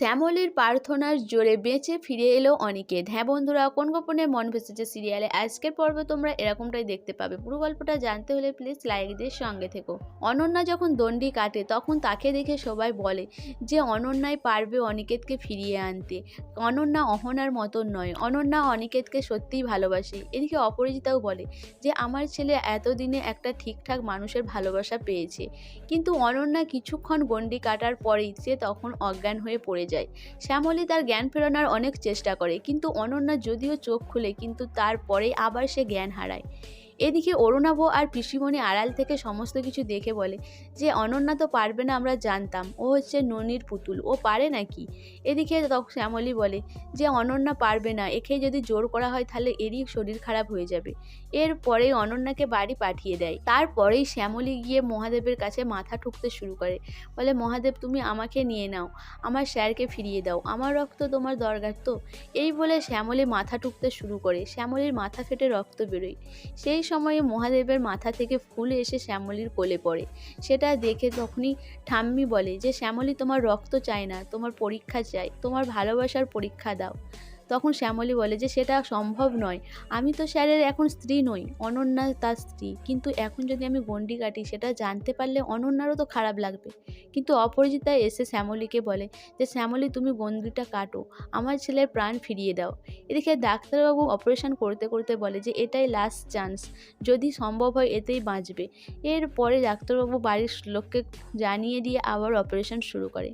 শ্যামলীর প্রার্থনার জোরে বেঁচে ফিরে এলো অনিকেত হ্যাঁ বন্ধুরা, কোন গোপনে মন ভেসেছে সিরিয়ালে? আজকের পর্বে তোমরা এরকমটাই দেখতে পাবে। পুরো গল্পটা জানতে হলে প্লিজ লাইক দিয়ে সঙ্গে থেকো। অনন্যা যখন দণ্ডি কাটে, তখন তাকে দেখে সবাই বলে যে অনন্যাই পারবে অনিকেতকে ফিরিয়ে আনতে। অনন্যা অহনার মতন নয়। অনন্যা অনিকেতকে সত্যিই ভালোবাসে। এদিকে অপরাজিতাও বলে যে, আমার ছেলে এতদিনে একটা ঠিকঠাক মানুষের ভালোবাসা পেয়েছে। কিন্তু অনন্যা কিছুক্ষণ গণ্ডি কাটার পরেই সে তখন অজ্ঞান হয়ে পড়ে যায়। শ্যামলী তার জ্ঞান ফেরানোর অনেক চেষ্টা করে, কিন্তু অনন্যা যদিও চোখ খুলে, কিন্তু তারপরে আবার সে জ্ঞান হারায়। এদিকে অরুণাভ আর পিসিমণি আড়াল থেকে সমস্ত কিছু দেখে বলে যে, অনন্যা তো পারবে না, আমরা জানতাম। ও হচ্ছে ননির পুতুল। ও পারে নাকি? এদিকে তখন শ্যামলী বলে যে, অনন্যা পারবে না। একে যদি জোর করা হয়, তাহলে এরই শরীর খারাপ হয়ে যাবে। এরপরেই অনন্যাকে বাড়ি পাঠিয়ে দেয়। তারপরেই শ্যামলী গিয়ে মহাদেবের কাছে মাথা ঠুকতে শুরু করে। বলে, মহাদেব, তুমি আমাকে নিয়ে নাও। আমার স্যারকে ফিরিয়ে দাও। আমার রক্ত তোমার দরকার তো? এই বলে শ্যামলী মাথা ঠুকতে শুরু করে। শ্যামলীর মাথা ফেটে রক্ত বেরোয়। সেই সময়ে মহাদেবের মাথা থেকে ফুল এসে শ্যামলির কোলে পড়ে। সেটা দেখে তখনই ঠাম্মি বলে যে, শ্যামলি, তোমার রক্ত চায় না, তোমার পরীক্ষা চাই, তোমার ভালোবাসার পরীক্ষা দাও। তখন শ্যামলী বলে যে, সেটা সম্ভব নয়। আমি তো স্যারের এখন স্ত্রী নই, অনন্যা তার স্ত্রী। কিন্তু এখন যদি আমি গণ্ডি কাটি, সেটা জানতে পারলে অনন্যারও তো খারাপ লাগবে। কিন্তু অপরাজিতা এসে শ্যামলীকে বলে যে, শ্যামলী, তুমি গন্ডিটা কাটো। আমার ছেলের প্রাণ ফিরিয়ে দাও। এদিকে ডাক্তারবাবু অপারেশন করতে করতে বলে যে, এটাই লাস্ট চান্স যদি সম্ভব হয়, এতেই বাঁচবে। এরপরে ডাক্তারবাবু বাড়ির লোককে জানিয়ে দিয়ে আবার অপারেশন শুরু করে।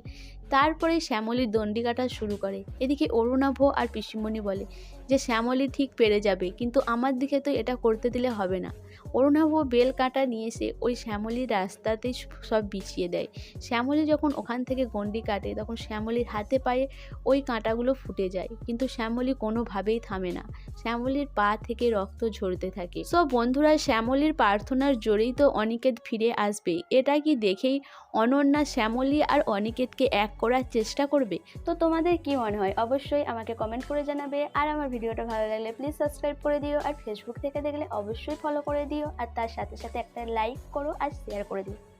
তারপরে শ্যামলির দণ্ডি কাটা শুরু করে। এদিকে অরুণাভ আর পিসিমণি বলে যে, শ্যামলি ঠিক পেরে যাবে, কিন্তু আমার দিকে তো এটা করতে দিলে হবে না। অরুণাভ বেল কাঁটা নিয়ে এসে ওই শ্যামলীর রাস্তাতেই সব বিছিয়ে দেয়। শ্যামলী যখন ওখান থেকে গণ্ডি কাটে, তখন শ্যামলীর হাতে পায়ে ওই কাঁটাগুলো ফুটে যায়। কিন্তু শ্যামলী কোনোভাবেই থামে না। শ্যামলীর পা থেকে রক্ত ঝরতে থাকে। সব বন্ধুরা, শ্যামলীর প্রার্থনার জোরেই তো অনিকেত ফিরে আসবে। এটা কি দেখেই অনন্যা শ্যামলী আর অনিকেতকে এক করার চেষ্টা করবে? তো তোমাদের কি মনে হয়? অবশ্যই আমাকে কমেন্ট করে জানাবে। আর আমার ভিডিওটা ভালো লাগলে প্লিজ সাবস্ক্রাইব করে দিও। আর ফেসবুক থেকে দেখলে অবশ্যই ফলো করে দিও আর তার সাথে সাথে একটা লাইক করো আর শেয়ার করে দিও।